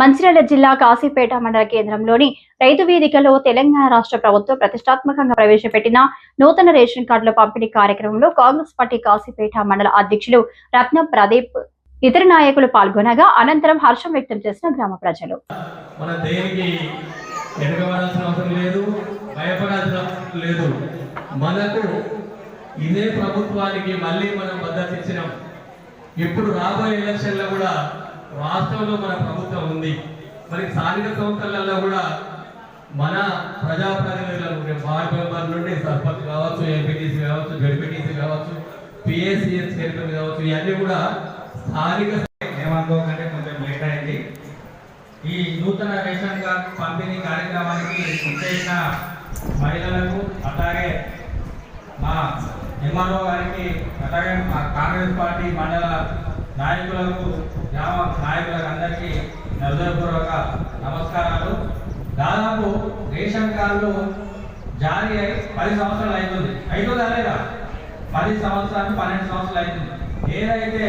మంచిర్యాల జిల్లా కాశీపేట మండల కేంద్రంలోని రైతు వేదికలో తెలంగాణ రాష్ట్ర ప్రభుత్వం ప్రతిష్టాత్మకంగా ప్రవేశపెట్టిన నూతన రేషన్ కార్డుల పంపిణీ కార్యక్రమంలో కాంగ్రెస్ పార్టీ కాశీపేట మండల అధ్యక్షులు రత్న ప్రదీప్ ఇతర నాయకులు పాల్గొనగా అనంతరం హర్షం వ్యక్తం చేసిన గ్రామ ప్రజలు. మన దేనికి అవసరం లేదు భయపడాల్సిన లేదు. మనకు ఇదే ప్రభుత్వానికి మళ్ళీ మనం మద్దతు ఇచ్చినాం. ఇప్పుడు రాబోయే ఎలక్షన్లో కూడా రాష్ట్రంలో మన ప్రభుత్వం ఉంది. మరి స్థానిక సంస్థలలో కూడా మన ప్రజాప్రతినిధులను వార్డ్ మెంబర్ నుండి సర్పంచ్ కావచ్చు ఎంపీటీసీ కావచ్చు జడ్పీటీసీ కావచ్చు పిఎస్సిఎస్ చైర్మన్ కావచ్చు ఇవన్నీ కూడా స్థానిక ఏమనుకోకంటే కొంచెం లేట్ అయింది. ఈ నూతన రేషన్ కార్డ్ పంపిణీ కార్యక్రమానికి చేసిన మహిళలకు అలాగే మా ఎంఆర్ఓ గారికి అలాగే మా కాంగ్రెస్ పార్టీ మండల నాయకులకు గ్రామ నాయకులకు అందరికీ హృదయపూర్వక నమస్కారాలు. దాదాపు రేషన్ కార్డులు జారీ అయి పది సంవత్సరాలు అవుతుంది అవుతుందా కాలేదా పది సంవత్సరాలు పన్నెండు సంవత్సరాలు అవుతుంది ఏదైతే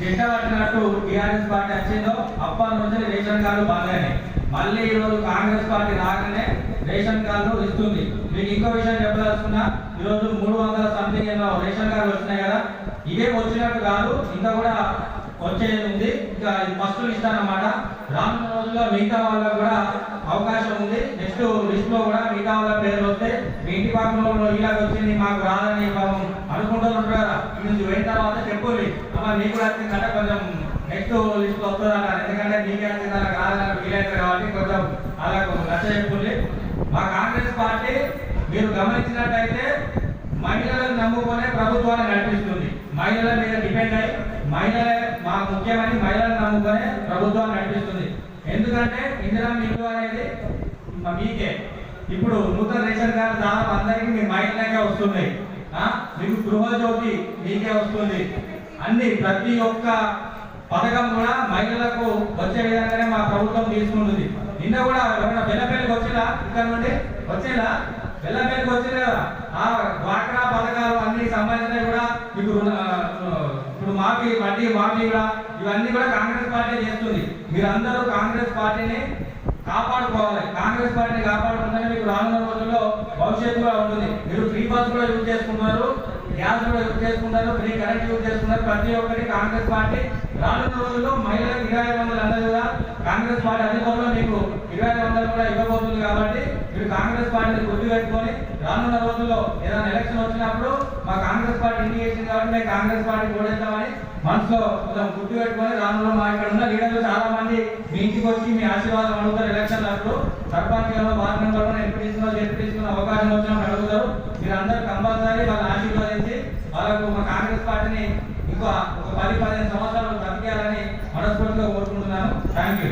జెండ కట్టినట్టు టీఆర్ఎస్ పార్టీ వచ్చిందో అప్పటి నుంచి రేషన్ కార్డు బాగానే. మళ్ళీ ఈరోజు కాంగ్రెస్ పార్టీ రాగానే రేషన్ కార్డు ఇస్తుంది. మీకు ఇంకో విషయం చెప్పదలుచుకున్నా ఈరోజు మూడు వందల సంథింగ్ ఏమో రేషన్ కార్డు వచ్చినాయి కదా. ఇవే వచ్చినట్టు కాదు ఇంకా కూడా వచ్చేది ఉంది. ఇంకా ఇది ఫస్ట్ లిస్ట్ అన్నమాట రానున్న రోజుల్లో మిగతా వాళ్ళకు కూడా అవకాశం ఉంది. నెక్స్ట్ లిస్ట్లో కూడా మిగతా వాళ్ళ పేర్లు వస్తే మీ ఇంటి పక్కన ఇలాగ వచ్చింది మాకు రాదని పాపం అనుకుంటూ కదా. ఈ నుంచి పోయిన తర్వాత చెప్పుకోండి అమ్మ మీకు కూడా కొంచెం నెక్స్ట్ లిస్ట్లో వస్తుంది ఎందుకంటే మీకే వచ్చింది అలా కాదని వీలైతే కాబట్టి కొంచెం అలా నచ్చ చెప్పుకోండి. మా కాంగ్రెస్ పార్టీ మీరు గమనించినట్టయితే మహిళలను నమ్ముకునే ప్రభుత్వాన్ని నడిపిస్తుంది. మహిళల మీద డిపెండ్ అయి మహిళలే మా ముఖ్యమని మహిళలు నమ్ముకునే ప్రభుత్వం నడిపిస్తుంది. ఎందుకంటే ఇందిరా ఇల్లు అనేది మీకే. ఇప్పుడు నూతన రేషన్ కార్డు దాదాపు అందరికీ మీ మహిళలకే వస్తున్నాయి మీకు గృహజ్యోతి మీకే వస్తుంది. అన్ని ప్రతి ఒక్క పథకం కూడా మహిళలకు వచ్చే విధంగానే మా ప్రభుత్వం తీసుకుంటుంది. నిన్న కూడా ఎవరైనా బెల్లపల్లికి వచ్చేలా ఇక్కడ నుండి వచ్చేలా? బెల్లపల్లికి వచ్చింది కదా. ఆ డ్వాక్రా పథకాలు అన్ని సంబంధించినవి కూడా మీకు ఇప్పుడు మాఫీ వడ్డీ మాఫీ కూడా ఇవన్నీ కూడా కాంగ్రెస్ పార్టీ చేస్తుంది. మీరందరూ కాంగ్రెస్ పార్టీని కాపాడుకోవాలి. కాంగ్రెస్ పార్టీని కాపాడుకుంటే మీకు రానున్న రోజుల్లో భవిష్యత్తు కూడా ఉంటుంది. మీరు ఫ్రీ బస్ కూడా యూజ్ చేసుకున్నారు గ్యాస్ కూడా యూజ్ చేసుకున్నారు ఫ్రీ కరెంట్ యూజ్ చేసుకున్నారు ప్రతి ఒక్కటి కాంగ్రెస్ పార్టీ. రానున్న రోజుల్లో మహిళలకు ఇరవై ఐదు వందలు అందరూ కూడా కాంగ్రెస్ పార్టీ అధికారంలో మీకు ఇరవై ఐదు వందలు కూడా ఇవ్వబోతుంది కాబట్టి మీరు కాంగ్రెస్ పార్టీని గుర్తు పెట్టుకొని రానున్న రోజుల్లో ఏదైనా ఎలక్షన్ వచ్చినప్పుడు మా కాంగ్రెస్ పార్టీ ఇండికేషన్ కాబట్టి మేము కాంగ్రెస్ పార్టీ ఓడేద్దామని మనసులో కొంచెం గుర్తు పెట్టుకొని రానున్న మా ఇక్కడ ఉన్న లీడర్లు చాలా మంది మీ ఇంటికి వచ్చి మీ ఆశీర్వాదం అడుగుతారు ఎలక్షన్ అప్పుడు. సర్పంచ్ గారు ఎంపీటీసీలో జెడ్పీటీసీలో అవకాశం వచ్చినప్పుడు అడుగుతారు మీరు అందరూ కంపల్సరీ వాళ్ళని ఆశీర్వదించి వాళ్ళకు మా కాంగ్రెస్ పార్టీని ఇంకా ఒక పది పదిహేను సంవత్సరాలు బతికేయాలని మనస్ఫూర్తిగా కోరుకుంటున్నాను. Thank you